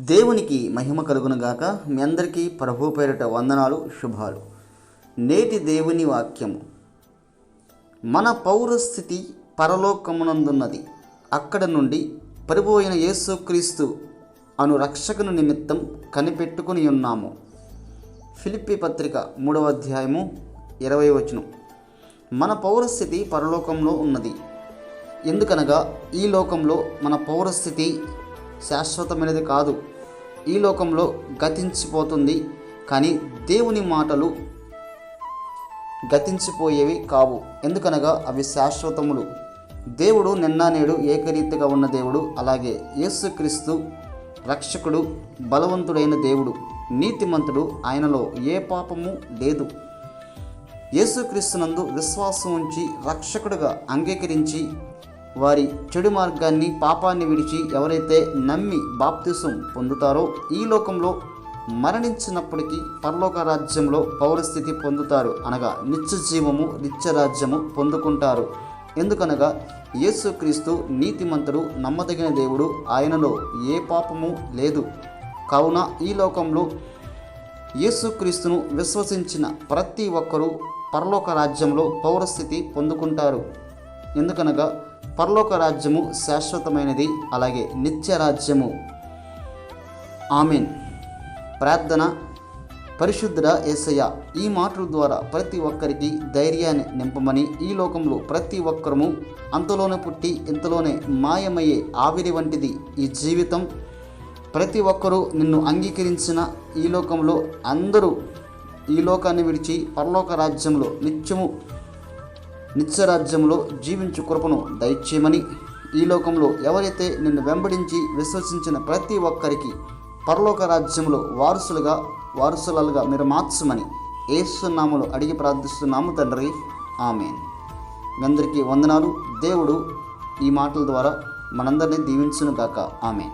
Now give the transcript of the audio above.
దేవునికి మహిమ కలుగునుగాక మీ అందరికీ ప్రభు పేరిట వందనాలు శుభాలు. నేటి దేవుని వాక్యము. మన పౌరస్థితి పరలోకమునందున్నది. అక్కడ నుండి పరిపోయిన యేసుక్రీస్తు అను రక్షకుని నిమిత్తం కనిపెట్టుకుని ఉన్నాము. ఫిలిప్పి పత్రిక మూడవ అధ్యాయము ఇరవై వచనం. మన పౌరస్థితి పరలోకంలో ఉన్నది. ఎందుకనగా ఈ లోకంలో మన పౌరస్థితి శాశ్వతమైనది కాదు. ఈ లోకంలో గతించిపోతుంది కానీ దేవుని మాటలు గతించిపోయేవి కావు. ఎందుకనగా అవి శాశ్వతములు. దేవుడు నిన్న నేడు ఏకరీతిగా ఉన్న దేవుడు అలాగే యేసుక్రీస్తు రక్షకుడు బలవంతుడైన దేవుడు నీతిమంతుడు ఆయనలో ఏ పాపము లేదు. యేసుక్రీస్తునందు విశ్వాసం ఉంచి రక్షకుడుగా అంగీకరించి వారి చెడు మార్గాన్ని పాపాన్ని విడిచి ఎవరైతే నమ్మి బాప్తిసం పొందుతారో ఈ లోకంలో మరణించినప్పటికీ పరలోక రాజ్యంలో పౌరస్థితి పొందుతారు. అనగా నిత్య జీవము నిత్య రాజ్యము పొందుకుంటారు. ఎందుకనగా యేసుక్రీస్తు నీతిమంతుడు నమ్మదగిన దేవుడు ఆయనలో ఏ పాపము లేదు. కావున ఈ లోకంలో యేసుక్రీస్తును విశ్వసించిన ప్రతి ఒక్కరూ పరలోక రాజ్యంలో పౌరస్థితి పొందుకుంటారు. ఎందుకనగా పరలోక రాజ్యము శాశ్వతమైనది అలాగే నిత్య రాజ్యము. ఆమెన్. ప్రార్థన. పరిశుద్ధుడ ఏసయ్య ఈ మాటల ద్వారా ప్రతి ఒక్కరికి ధైర్యాన్ని నింపమని ఈ లోకంలో ప్రతి ఒక్కరము అంతలోనే పుట్టి ఇంతలోనే మాయమయ్యే ఆవిరి వంటిది ఈ జీవితం. ప్రతి ఒక్కరూ నిన్ను అంగీకరించిన ఈ లోకంలో అందరూ ఈ లోకాన్ని విడిచి పరలోక రాజ్యంలో నిత్యము నిత్యరాజ్యంలో జీవించు కృపను దయచేయమని ఈ లోకంలో ఎవరైతే నిన్ను వెంబడించి విశ్వసించిన ప్రతి ఒక్కరికి పరలోక రాజ్యంలో వారసులుగా వారసులుగా మీరు మార్చమని ఏసునామలు అడిగి ప్రార్థిస్తున్నాము తండ్రి. ఆమె మీ అందరికీ వందనాలు. దేవుడు ఈ మాటల ద్వారా మనందరినీ దీవించునుగాక. ఆమె